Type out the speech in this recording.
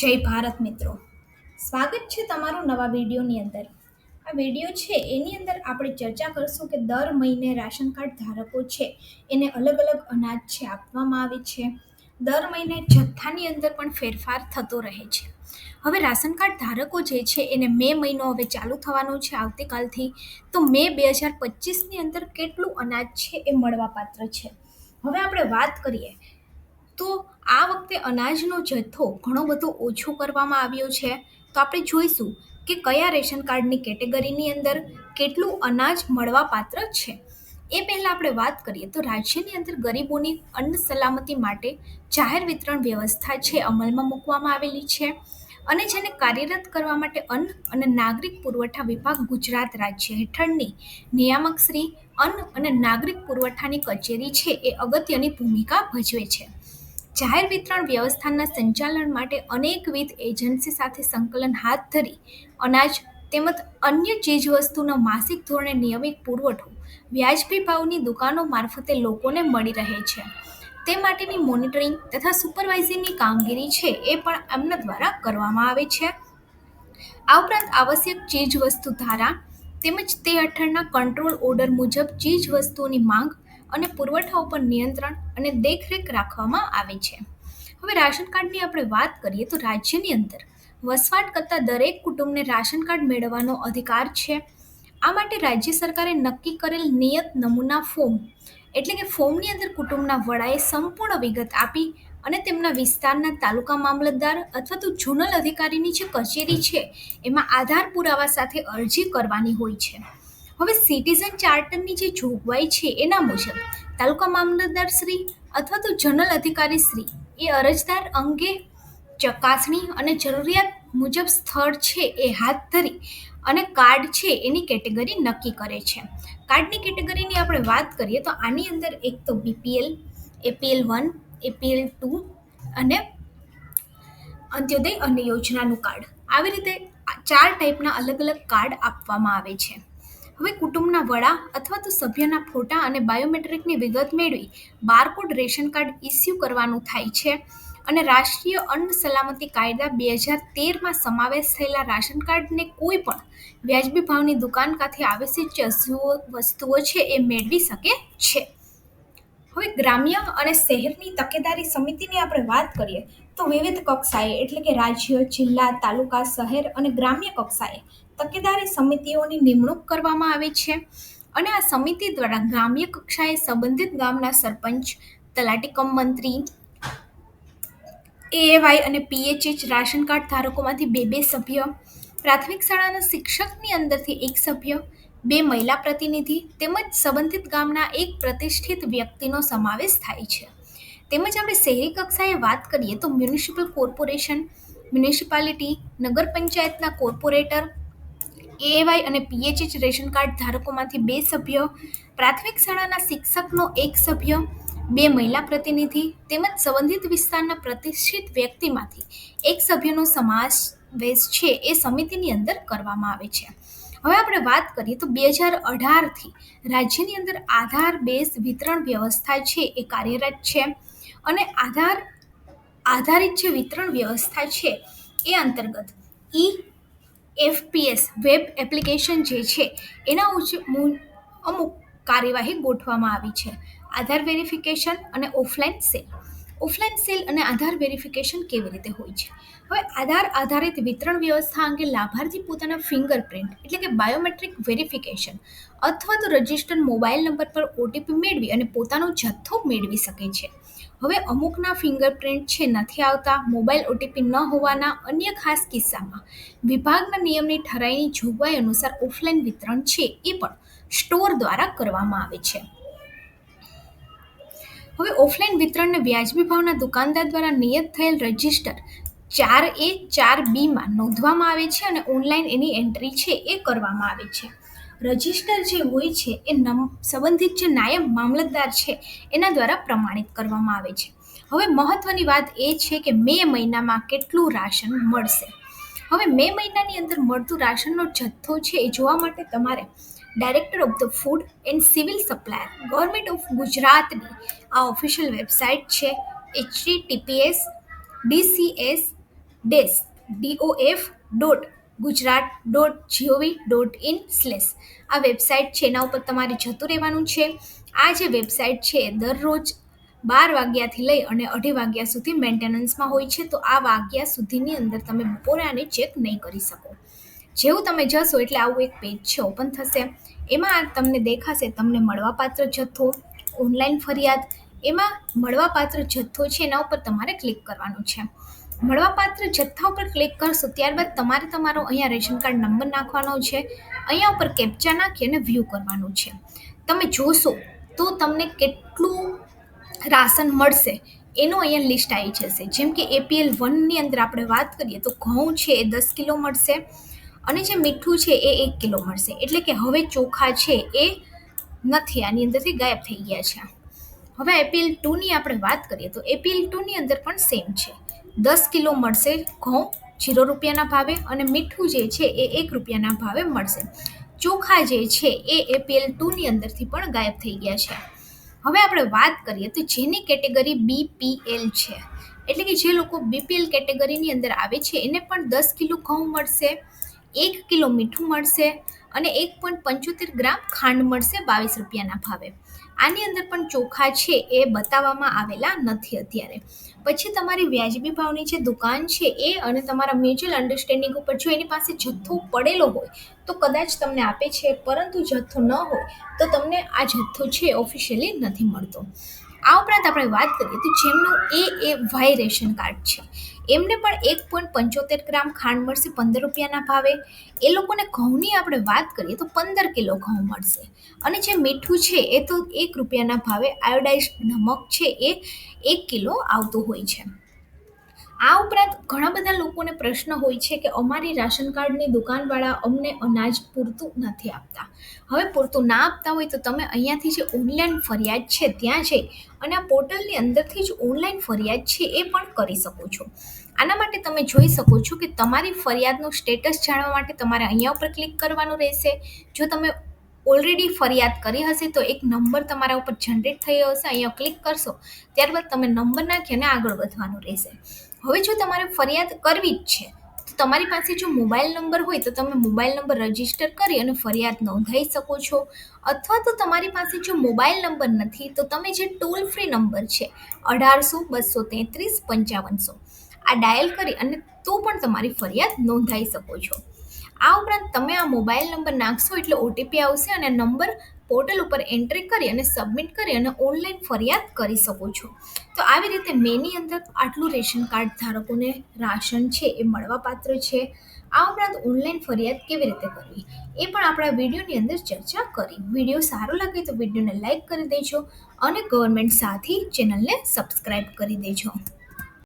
જય ભારત મિત્રો. સ્વાગત છે તમારું નવા વિડીયોની અંદર. આ વીડિયો છે, એની અંદર આપણે ચર્ચા કરશું કે દર મહિને રાશન કાર્ડ ધારકો છે, એને અલગ અલગ અનાજ છે, આપવામાં આવે છે. દર મહિને જથ્થાની અંદર પણ ફેરફાર થતો રહે છે. હવે રાશન કાર્ડ ધારકો જે છે, એને મે મહિનો હવે ચાલુ થવાનો છે આવતીકાલથી. તો મે બે હજાર પચીસની અંદર કેટલું અનાજ છે એ મળવાપાત્ર છે. હવે આપણે વાત કરીએ તો આ વખતે અનાજનો જથ્થો ઘણો બધો ઓછો કરવામાં આવ્યો છે. તો આપણે જોઈશું કે કયા રેશન કાર્ડની કેટેગરીની અંદર કેટલું અનાજ મળવાપાત્ર છે. એ પહેલાં આપણે વાત કરીએ તો રાજ્યની અંદર ગરીબોની અન્ન સલામતી માટે જાહેર વિતરણ વ્યવસ્થા છે અમલમાં મૂકવામાં આવેલી છે. અને જેને કાર્યરત કરવા માટે અન્ન અને નાગરિક પુરવઠા વિભાગ ગુજરાત રાજ્ય હેઠળની નિયામક શ્રી અન્ન અને નાગરિક પુરવઠાની કચેરી છે એ અગત્યની ભૂમિકા ભજવે છે. જાહેર વિતરણ વ્યવસ્થાના સંચાલન માટે અનેકવિધ એજન્સી સાથે સંકલન હાથ ધરી, અનાજ તેમજ અન્ય ચીજવસ્તુનો માસિક ધોરણે નિયમિત પુરવઠો, વ્યાજબી ભાવની દુકાનો મારફતે લોકોને મળી રહે છે. તે માટેની મોનિટરિંગ તથા સુપરવાઇઝિંગની કામગીરી છે એ પણ એમના દ્વારા કરવામાં આવે છે. આ ઉપરાંત આવશ્યક ચીજવસ્તુ ધારા તેમજ તે હેઠળના કંટ્રોલ ઓર્ડર મુજબ ચીજવસ્તુઓની માંગ અને પુરવઠા ઉપર નિયંત્રણ અને દેખરેખ રાખવામાં આવે છે. હવે રાશન કાર્ડની આપણે વાત કરીએ તો રાજ્યની અંદર વસવાટ કરતા દરેક કુટુંબને રાશન કાર્ડ મેળવવાનો અધિકાર છે. આ માટે રાજ્ય સરકારે નક્કી કરેલ નિયત નમૂના ફોર્મ એટલે કે ફોર્મની અંદર કુટુંબના વડાએ સંપૂર્ણ વિગત આપી અને તેમના વિસ્તારના તાલુકા મામલતદાર અથવા તો ઝોનલ અધિકારીની જે કચેરી છે, એમાં આધાર પુરાવા સાથે અરજી કરવાની હોય છે. હવે સિટીઝન ચાર્ટરની જે જોગવાઈ છે એના મુજબ તાલુકા મામલતદાર શ્રી અથવા તો જનરલ અધિકારી શ્રી એ અરજદાર અંગે ચકાસણી અને જરૂરિયાત મુજબ સ્થળ છે એ હાથ ધરી અને કાર્ડ છે એની કેટેગરી નક્કી કરે છે. કાર્ડની કેટેગરીની આપણે વાત કરીએ તો આની અંદર એક તો BPL APL one APL two અને અંત્યોદય અન્ય યોજનાનું કાર્ડ આવી રીતે ચાર ટાઈપના અલગ અલગ કાર્ડ આપવામાં આવે છે. હવે કુટુંબના વડા અથવા તો સભ્યના ફોટા અને બાયોમેટ્રિકની વિગત મેળવી બારકોડ રેશન કાર્ડ ઇસ્યુ કરવાનું થાય છે. અને રાષ્ટ્રીય અન્ન સલામતી કાયદા બે હજાર તેરમાં સમાવેશ થયેલા રાશન કાર્ડને કોઈ પણ વ્યાજબી ભાવની દુકાન કાંથી આવશ્યક વસ્તુઓ છે એ મેળવી શકે છે. હવે ગ્રામ્ય અને શહેરની તકેદારી સમિતિની આપણે વાત કરીએ તો વિવિધ કક્ષાએ, એટલે કે રાજ્ય, જિલ્લા, તાલુકા, શહેર અને ગ્રામ્ય કક્ષાએ તકેદારી સમિતિઓની નિમણૂક કરવામાં આવે છે. અને આ સમિતિ દ્વારા ગ્રામ્ય કક્ષાએ સંબંધિત ગામના સરપંચ, તલાટી કમ મંત્રી એએવાય અને પીએચએચ રાશન કાર્ડ ધારકોમાંથી બે બે સભ્ય, પ્રાથમિક શાળાના શિક્ષકની અંદરથી એક સભ્ય, બે મહિલા પ્રતિનિધિ તેમજ સંબંધિત ગામના એક પ્રતિષ્ઠિત વ્યક્તિનો સમાવેશ થાય છે. તેમજ આપણે શહેરી કક્ષાએ વાત કરીએ તો મ્યુનિસિપલ કોર્પોરેશન, મ્યુનિસિપાલિટી, નગર પંચાયતના કોર્પોરેટર એએવાય અને પીએચએચ રેશન કાર્ડ ધારકોમાંથી બે સભ્ય, પ્રાથમિક શાળાના શિક્ષકનો એક સભ્ય, બે મહિલા પ્રતિનિધિ તેમજ સંબંધિત વિસ્તારના પ્રતિષ્ઠિત વ્યક્તિમાંથી એક સભ્યનો સમાવેશ છે એ સમિતિની અંદર કરવામાં આવે છે. હવે આપણે વાત કરીએ તો બે હજાર અઢારથી રાજ્યની અંદર આધાર બેઝ વિતરણ વ્યવસ્થા છે એ કાર્યરત છે. અને આધાર આધારિત જે વિતરણ વ્યવસ્થા છે એ અંતર્ગત ઈ એફપીએસ વેબ એપ્લિકેશન જે છે એના અમુક કાર્યવાહી ગોઠવવામાં આવી છે. આધાર વેરિફિકેશન અને ઓફલાઈન સેલ. ઓફલાઈન સેલ અને આધાર વેરિફિકેશન કેવી રીતે હોય છે? હવે આધાર આધારિત વિતરણ વ્યવસ્થા અંગે લાભાર્થી પોતાના ફિંગરપ્રિન્ટ, એટલે કે બાયોમેટ્રિક વેરિફિકેશન અથવા તો રજિસ્ટર્ડ મોબાઈલ નંબર પર ઓટીપી મેળવી અને પોતાનો જથ્થો મેળવી શકે છે. હવે અમુકના ફિંગરપ્રિન્ટ છે, નથી આવતા, મોબાઈલ ઓટીપી ન હોવાના અન્ય ખાસ કિસ્સામાં. વિભાગના નિયમની ઠરાઈની જોગવાઈ અનુસાર ઓફલાઈન વિતરણ છે, એ પણ સ્ટોર દ્વારા કરવામાં આવે છે. હવે ઓફલાઈન વિતરણને વ્યાજબી ભાવના દુકાનદાર દ્વારા નિયત થયેલ રજિસ્ટર ચાર એ, ચાર બીમાં નોંધવામાં આવે છે અને ઓનલાઈન એની એન્ટ્રી છે એ કરવામાં આવે છે. રજિસ્ટર જે હોય છે એ નમ, સંબંધિત જે નાયબ મામલતદાર છે એના દ્વારા પ્રમાણિત કરવામાં આવે છે. હવે મહત્વની વાત એ છે કે મે મહિનામાં કેટલું રાશન મળશે? હવે મે મહિનાની અંદર મળતું રાશનનો જથ્થો છે એ જોવા માટે તમારે director of the food and civil supplier government of ગુજરાતની આ ઓફિશિયલ વેબસાઇટ છે HTTPS DCS dash DOF dot Gujarat dot GOV dot in slash આ વેબસાઇટ છે, એના ઉપર તમારે જતું રહેવાનું છે. આ જે વેબસાઇટ છે દરરોજ બાર વાગ્યાથી લઈ અને અઢી વાગ્યા સુધી મેન્ટેનન્સમાં હોય છે. તો આ વાગ્યા સુધીની અંદર તમે બપોરે આને ચેક નહીં કરી શકો. જેવું તમે જશો એટલે આવું એક પેજ છે ઓપન થશે. એમાં તમને દેખાશે, તમને મળવાપાત્ર જથ્થો ઓનલાઈન ફરિયાદ. એમાં મળવાપાત્ર જથ્થો છે, એના ઉપર તમારે ક્લિક કરવાનું છે. મળવાપાત્ર જથ્થા ઉપર ક્લિક કરશો ત્યારબાદ તમારે તમારો અહીંયા રેશન કાર્ડ નંબર નાખવાનો છે. અહીંયા ઉપર કેપ્ચા નાખી અને વ્યૂ કરવાનું છે. તમે જોશો તો તમને કેટલું રાશન મળશે એનું અહીંયા લિસ્ટ આવી જશે. જેમ કે એપીએલ વનની અંદર આપણે વાત કરીએ તો ઘઉં છે એ દસ કિલો મળશે અને જે મીઠું છે એ એક કિલો મળશે. એટલે કે હવે ચોખા છે એ નથી, આની અંદરથી ગાયબ થઈ ગયા છે. હવે એપીએલ ટુની આપણે વાત કરીએ તો એપીએલ ટુની અંદર પણ સેમ છે. દસ કિલો મળશે ઘઉં જીરો રૂપિયાના ભાવે અને મીઠું જે છે એ એક રૂપિયાના ભાવે મળશે. ચોખા જે છે એ એપીએલ ટુની અંદરથી પણ ગાયબ થઈ ગયા છે. હવે આપણે વાત કરીએ તો જેની કેટેગરી બીપીએલ છે, એટલે કે જે લોકો બીપીએલ કેટેગરીની અંદર આવે છે, એને પણ દસ કિલો ઘઉં મળશે, એક કિલો મીઠું મળશે અને એક પોઈન્ટ પંચોતેર ગ્રામ ખાંડ મળશે બાવીસ રૂપિયાના ભાવે. આની અંદર પણ ચોખા છે એ બતાવવામાં આવેલા નથી અત્યારે. પછી તમારી વ્યાજબી ભાવની જે દુકાન છે એ અને તમારા મ્યુચ્યુઅલ અન્ડરસ્ટેન્ડિંગ ઉપર જો એની પાસે જથ્થો પડેલો હોય, તો કદાચ તમને આપે છે, પરંતુ જથ્થો ન હોય, તો તમને આ જથ્થો છે ઓફિશિયલી નથી મળતો. આ ઉપરાંત આપણે વાત કરીએ તો જેમનું A A Y ration card છે. એમને પણ એક પોઈન્ટ પંચોતેર ગ્રામ ખાંડ મળશે પંદર રૂપિયાના ભાવે. એ લોકોને ઘઉંની આપણે વાત કરીએ તો પંદર કિલો ઘઉં મળશે. અને જે મીઠું છે એ તો એક રૂપિયાના ભાવે આયોડાઇઝ નમક છે એ એક કિલો આવતું હોય છે. આ ઉપરાંત ઘણા બધા લોકોને પ્રશ્ન હોય છે કે અમારી રાશન કાર્ડની દુકાનવાળા અમને અનાજ પૂરતું નથી આપતા. હવે પૂરતું ના આપતા હોય તો તમે અહીંયાથી જે ઓનલાઈન ફરિયાદ છે ત્યાં જઈ અને આ પોર્ટલની અંદરથી જ ઓનલાઈન ફરિયાદ છે એ પણ કરી શકો છો. આના માટે તમે જોઈ શકો છો કે તમારી ફરિયાદનું સ્ટેટસ જાણવા માટે તમારે અહીંયા ઉપર ક્લિક કરવાનું રહેશે. જો તમે ઓલરેડી ફરિયાદ કરી હશે તો એક નંબર તમારા ઉપર જનરેટ થયો હશે, અહીંયા ક્લિક કરશો, ત્યારબાદ તમે નંબર નાખી આગળ વધવાનું રહેશે. હવે જો તમારે ફરિયાદ કરવી જ છે, તો તમારી પાસે જો મોબાઈલ નંબર હોય તો તમે મોબાઈલ નંબર રજિસ્ટર કરી અને ફરિયાદ નોંધાઈ શકો છો. અથવા તો તમારી પાસે જો મોબાઈલ નંબર નથી, તો તમે જે ટોલ ફ્રી નંબર છે, અઢારસો, બસો તેત્રીસ, પંચાવનસો, આ ડાયલ કરી અને તો પણ તમારી ફરિયાદ નોંધાઈ શકો છો. આ ઉપરાંત તમે આ મોબાઈલ નંબર નાખશો એટલે ઓટીપી આવશે અને નંબર પોર્ટલ ઉપર એન્ટ્રી કરી અને સબમિટ કરી અને ઓનલાઈન ફરિયાદ કરી શકો છો. તો આવી રીતે મેની અંદર આટલું રેશન કાર્ડ ધારકોને રાશન છે એ મળવાપાત્ર છે. આ ઉપરાંત ઓનલાઈન ફરિયાદ કેવી રીતે કરવી? એ પણ આપણા વિડીયોની અંદર ચર્ચા કરી. વીડિયો સારો લાગે તો વિડીયોને લાઇક કરી દેજો અને ગવર્મેન્ટ સાથી ચેનલને સબસ્ક્રાઈબ કરી દેજો.